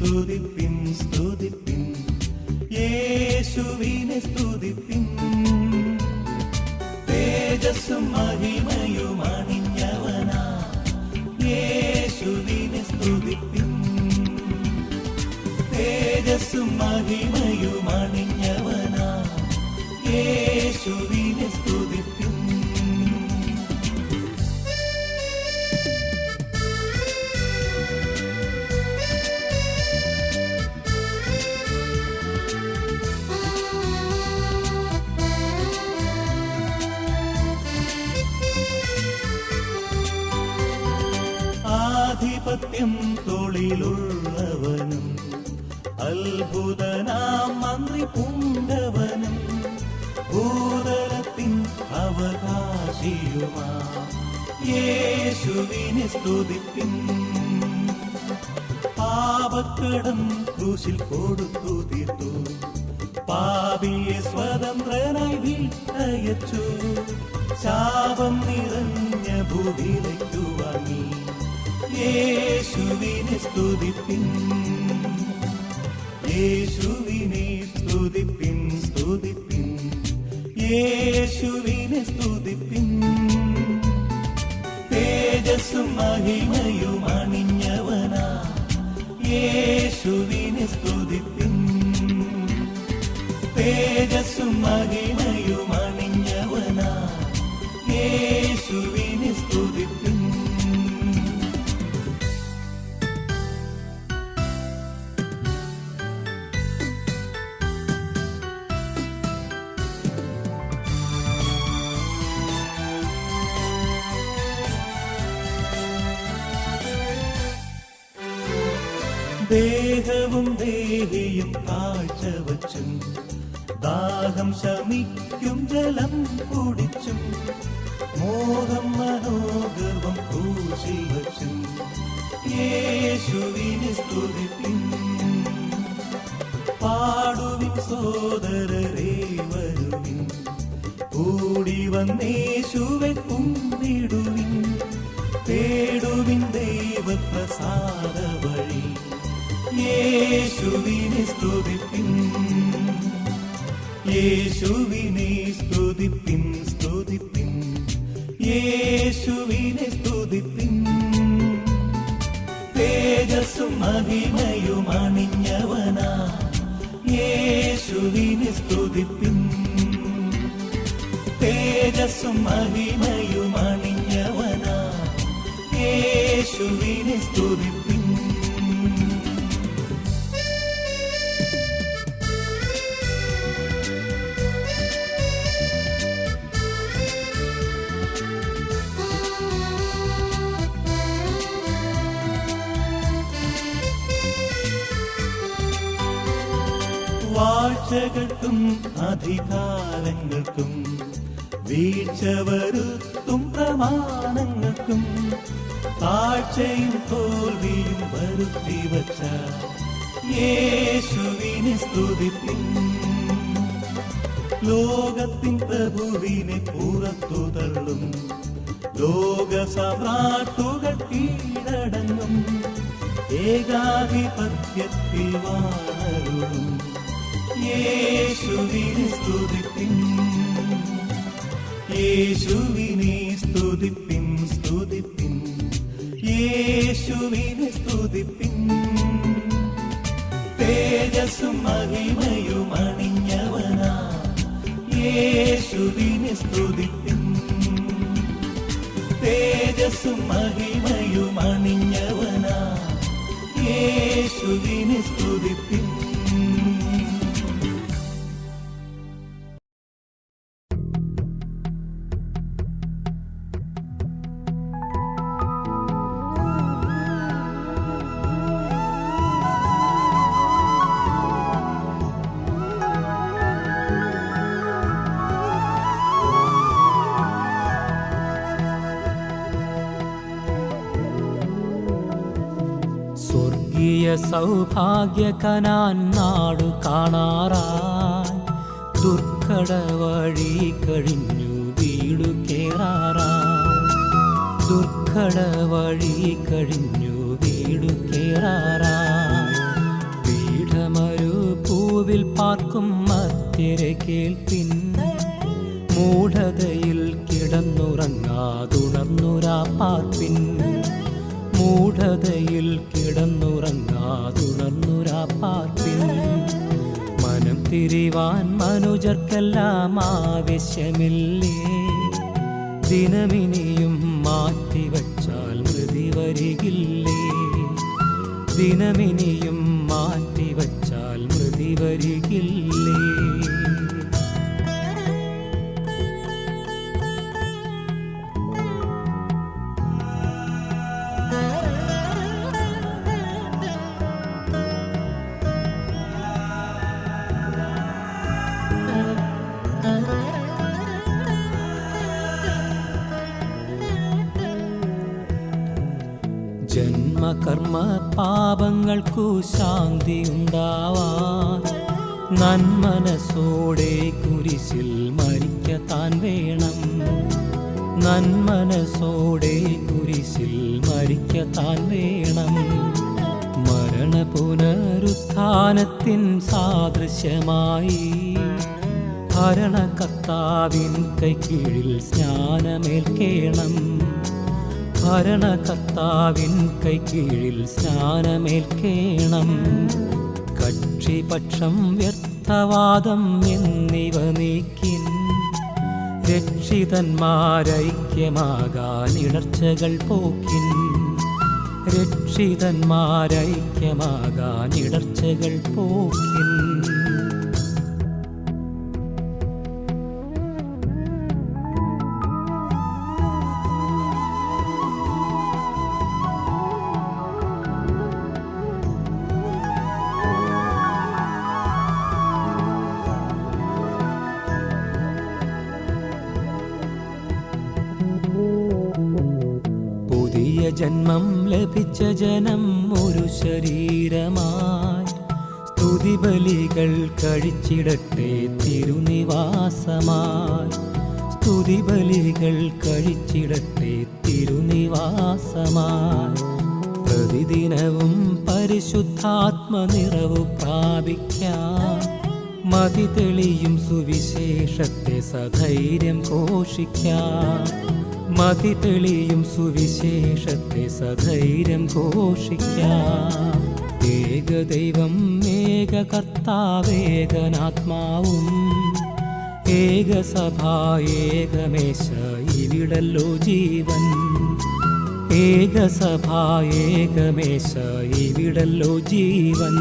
യേശുവിനെ നിറഞ്ഞ നീ. യേശുവിനെ സ്തുതിപ്പിൻ. യേശുവിനെ സ്തുതിപ്പിൻ സ്തുതിപ്പിൻ. യേശുവിനെ സ്തുതിപ്പിൻ. തേജസ്സും മഹിമയും യേശുവിനെ സ്തുതിപ്പിൻ. തേജസ്സും മഹിമയും അണിഞ്ഞവനാ. യേശുവിനെ ദേഹവും ദേഹിയും കാഴ്ച വച്ചും ദാഹം ശമിക്കും ജലം കുടിച്ചും. മോഹം മനോഗർവം കൂശി വച്ചും യേശുവിനെ സ്തുതിപ്പിൻ. പാടുവിൻ സോദരരേ വരുവിൻ. കൂടി വന്നേശുവെ കുന്നിടുവിൻ. തേടുവിൻ ദൈവപ്രസാദ വഴി. യേശുവിനെ സ്തുതിപ്പിൻ. യേശുവിനെ സ്തുതിപ്പിൻ സ്തുതിപ്പിൻ. യേശുവിനെ സ്തുതിപ്പിൻ. തേജസ്സും മഹിമയും യേശുവിനെ സ്തുതിപ്പിൻ. തേജസ്സും മഹിമയും യേശുവിനെ സ്തുതിപ്പിൻ. വാഴ്ചകൾക്കും അധികാരങ്ങൾക്കും വീഴ്ച വരുത്തും പ്രമാണങ്ങൾക്കും താഴ്ചയും തോൽവിയും വരുത്തി വച്ച യേശുവിനെ സ്തുതിപ്പിൻ ലോകത്തിൻ പ്രഭുവിനെ പുറത്തു തള്ളും ലോക സമ്രാട്ടുകൾ കീഴടങ്ങും ഏകാധിപത്യത്തിൽ വാണരുളും യേശുവിനെ സ്തുതിപ്പിൻ. യേശുവിനെ സ്തുതിപ്പിൻ സ്തുതിപ്പിൻ. യേശുവിനെ സ്തുതിപ്പിൻ. തേജസ്സും മഹിമയും അണിഞ്ഞവനാ. യേശുവിനെ സ്തുതിപ്പിൻ. തേജസ്സും മഹിമയും അണിഞ്ഞവനാ. യേശുവിനെ സ്തുതിപ്പിൻ. സൗഭാഗ്യ കനാൻ നാടു കാണാറായി. ദുർഘട വഴി കഴിഞ്ഞു വീടു കേറാറായി. ദുർഘട വഴി കഴിഞ്ഞു വീടു കേറാറായി. പീഠമരു പൂവിൽ പാർക്കും മധ്യരെ കേൾപ്പിൻ. മൂഢതയിൽ കിടന്നുറങ്ങാതുണർന്നുരാ പാർപ്പിൻ. മൂഢതയിൽ കിടന്നുറങ്ങാതുണർന്നുരാ പാർപ്പിൻ മനം തിരിവാൻ മനുജർക്കെല്ലാം ആവശ്യമില്ലേ? ദിനമിനിയും മാറ്റിവച്ചാൽ മൃതി വരികില്ലേ ദിനമിനിയും മാറ്റിവച്ചാൽ മൃതി വരികില്ലേ പാപങ്ങൾക്കു ശാന്തി ഉണ്ടാവാൻ നന്മനസോടെ കുരിശിൽ മരിക്കത്താൻ വേണം. നന്മനസോടെ കുരിശിൽ മരിക്കത്താൻ വേണം. മരണ പുനരുത്ഥാനത്തിൻ സാദൃശ്യമായി ഭരണകർത്താവിൻ കൈക്കീഴിൽ സ്നാനമേൽക്കേണം ഭരണകർത്താവിൻ കൈക്കീഴിൽ സ്നാനമേൽക്കേണം. കക്ഷിപക്ഷം വ്യർത്ഥവാദം എന്നിവ നീക്കിൻ. രക്ഷിതന്മാരൈക്യമാകാൻ ഇടർച്ചകൾ പോക്കിൻ. രക്ഷിതന്മാരൈക്യമാകാൻ ഇടർച്ചകൾ പോക്കിൻ. ജന്മം ലഭിച്ച ജനം ഒരു ശരീരമായി. സ്തുതിബലികൾ കഴിച്ചിടട്ടെ തിരുനിവാസമായി. സ്തുതിബലികൾ കഴിച്ചിടട്ടെ തിരുനിവാസമായി. പ്രതിദിനവും പരിശുദ്ധാത്മ നിറവ് പ്രാപിക്കാം. മതി തെളിയും സുവിശേഷത്തെ സധൈര്യം ഘോഷിക്കാം. മതി തെളിയും സുവിശേഷത്തെ സധൈര്യം ഘോഷിക്കാം. ഏകദൈവം ഏക കർത്താവേകനാത്മാവും ഏകസഭ ഏകമേശ ഇവിടല്ലോ ജീവൻ. ഏകസഭ ഏകമേശ ഇവിടല്ലോ ജീവൻ.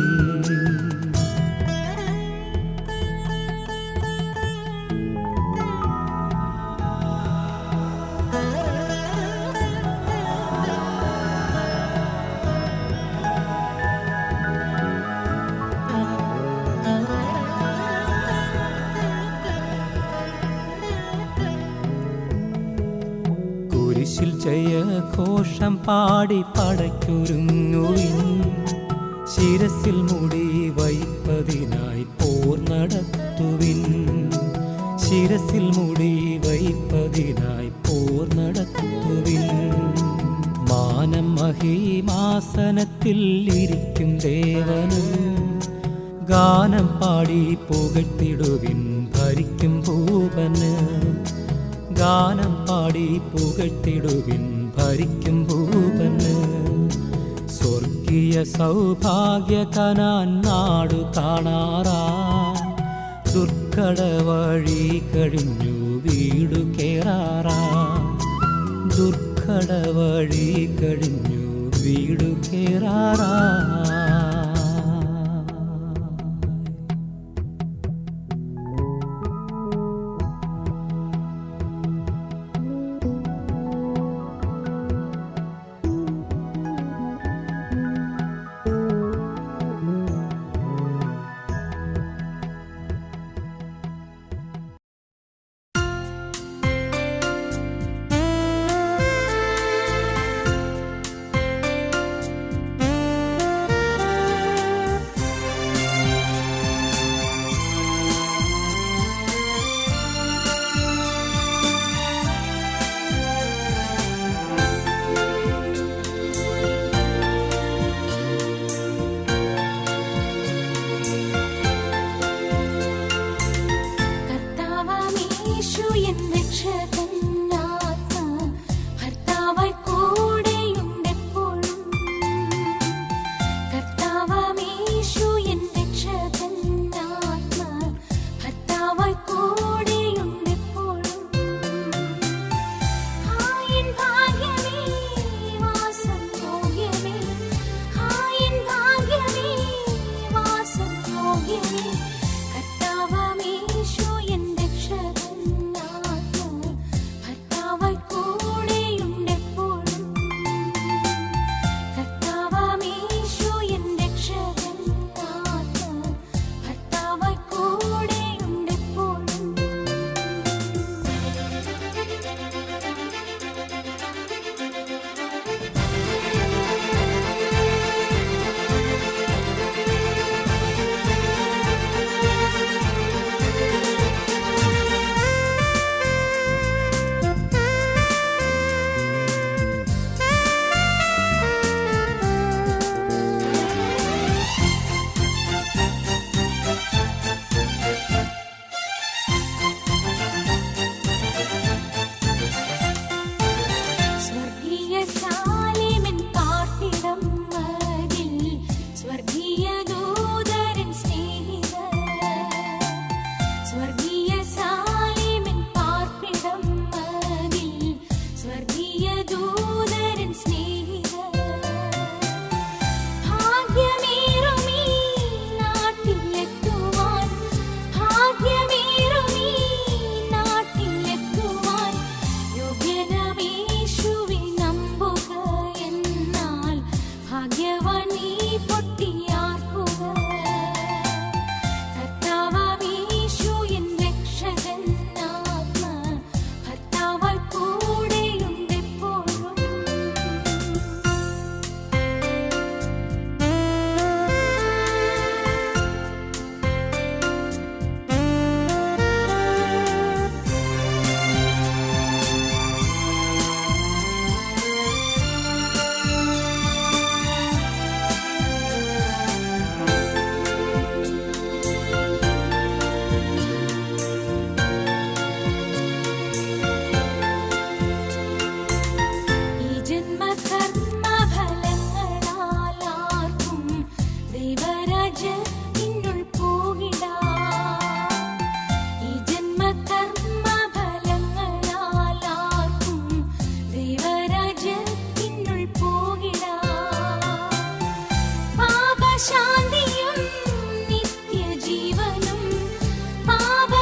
ശിരസിൽ മുടി വൈപ്പതിനായി പോർ നടത്തുവിൻ. മാനം മഹിമാസനത്തിൽ ഇരിക്കും ദേവനും. ഗാനം പാടി പുകഴ്ത്തിടുവിൻ ഭരിക്കും ഭൂപന്. ഗാനം പാടി പുകഴ്ത്തിടുവിൻ ഭരിക്കും ഭൂപന്. സ്വർഗീയ സൗഭാഗ്യ കനാൻ നാടു കാണാറാ ദുർഘട വഴി കഴിഞ്ഞു വീടു കേറാറാ. ദുർഘടവഴി കഴിഞ്ഞു വീടു കേറാറാ ും.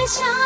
想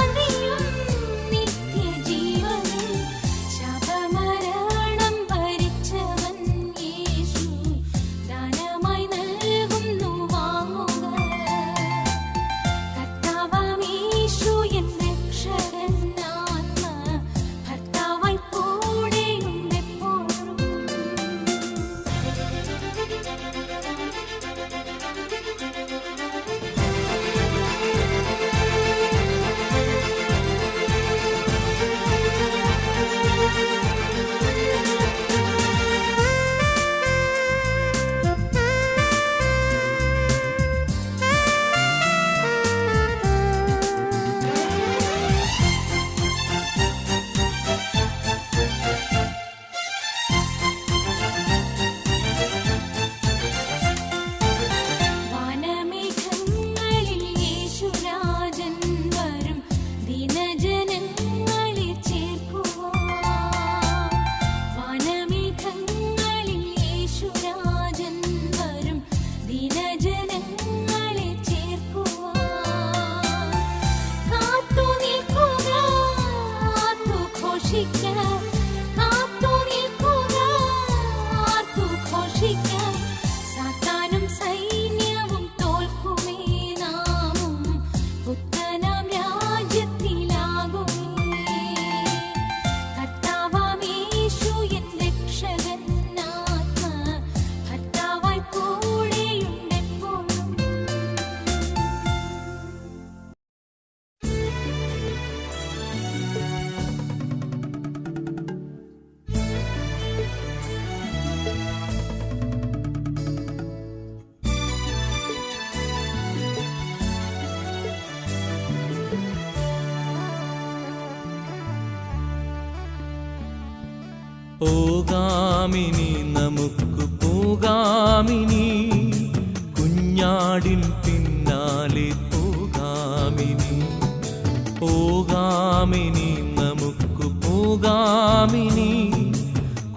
പോകാമിനി നമുക്ക് പോകാമിനി.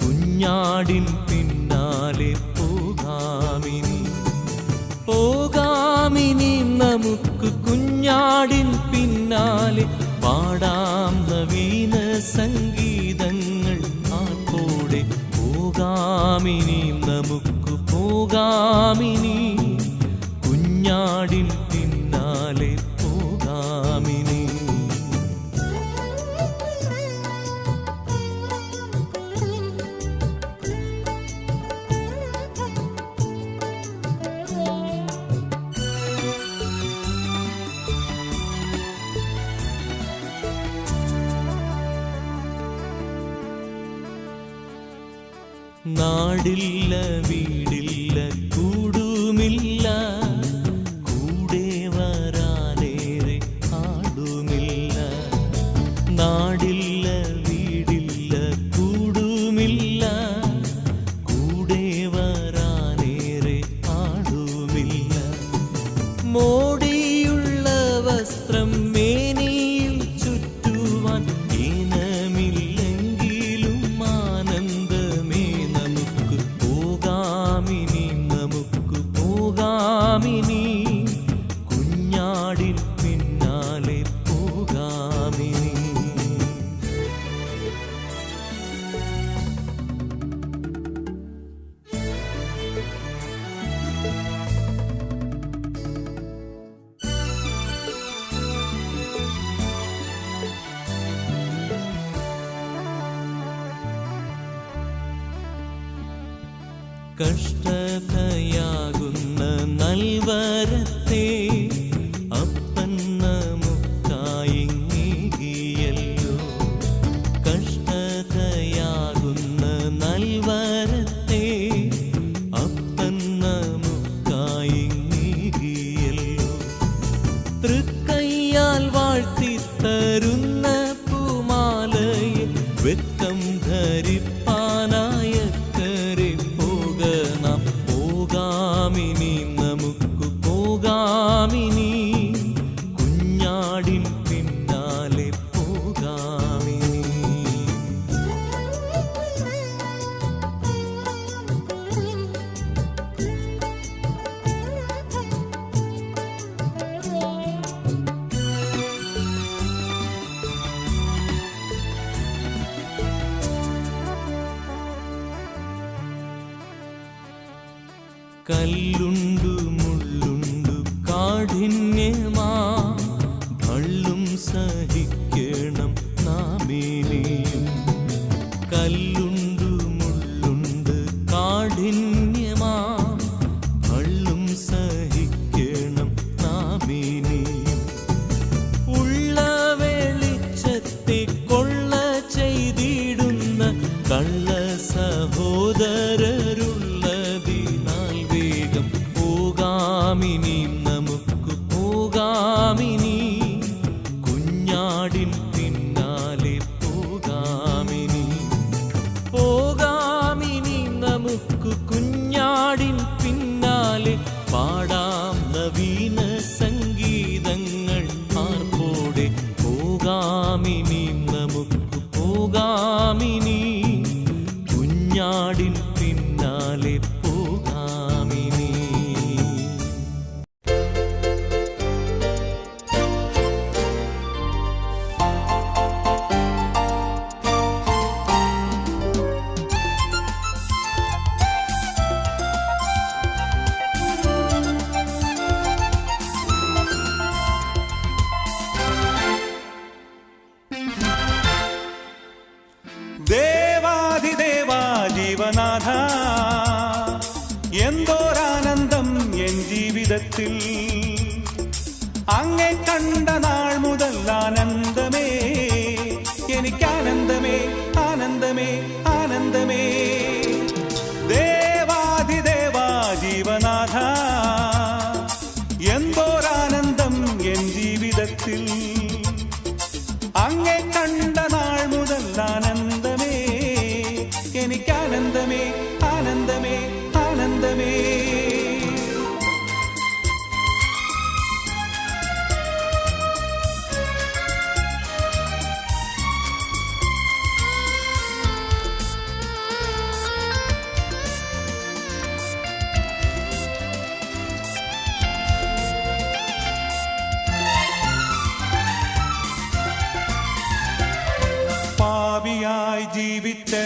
കുഞ്ഞാടിൻ പിന്നാലെ പോകാമിനി. പോകാമിനി നമുക്ക് കുഞ്ഞാടിൻ പിന്നാലെ പാടാം നവീന സംഗീതങ്ങൾ. ആക്കോടെ പോകാമിനി നമുക്ക് പോകാമിനി. പാടില്ല விதத்தில் அங்கே கண்ட நாள் முதல் நான்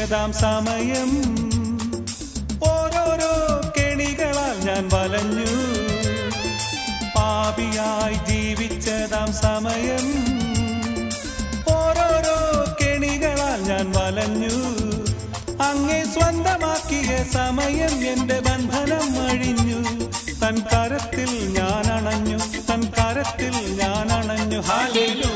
ജീവിച്ചതാം സമയം? ഓരോരോ കെണികളാൽ ഞാൻ വലഞ്ഞു. പാപിയായി ജീവിച്ചതാം സമയം. ഓരോരോ കെണികളാൽ ഞാൻ വലഞ്ഞു. അങ്ങേ സ്വന്തമാക്കിയ സമയം എന്റെ ബന്ധനം അഴിഞ്ഞു. തൻ കരത്തിൽ ഞാൻ അണഞ്ഞു തൻ കരത്തിൽ ഞാൻ അണഞ്ഞു. ഹാലൂയ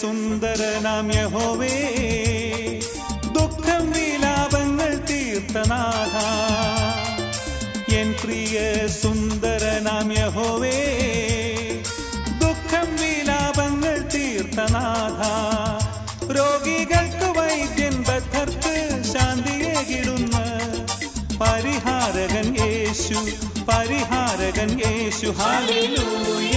സുന്ദരനാം യഹോവേ. ദുഃഖം വിലാപങ്ങൾ തീർത്തനാഥ എൻ പ്രിയ സുന്ദരനാം യഹോവേ. ദുഃഖം വിലാപങ്ങൾ തീർത്തനാഥ രോഗികൾക്ക് വൈദ്യൻ ബദ്ധർക്ക് ശാന്തിയേകിടുന്ന പരിഹാരകൻ യേശു പരിഹാരകൻ യേശു. ഹാലൂയ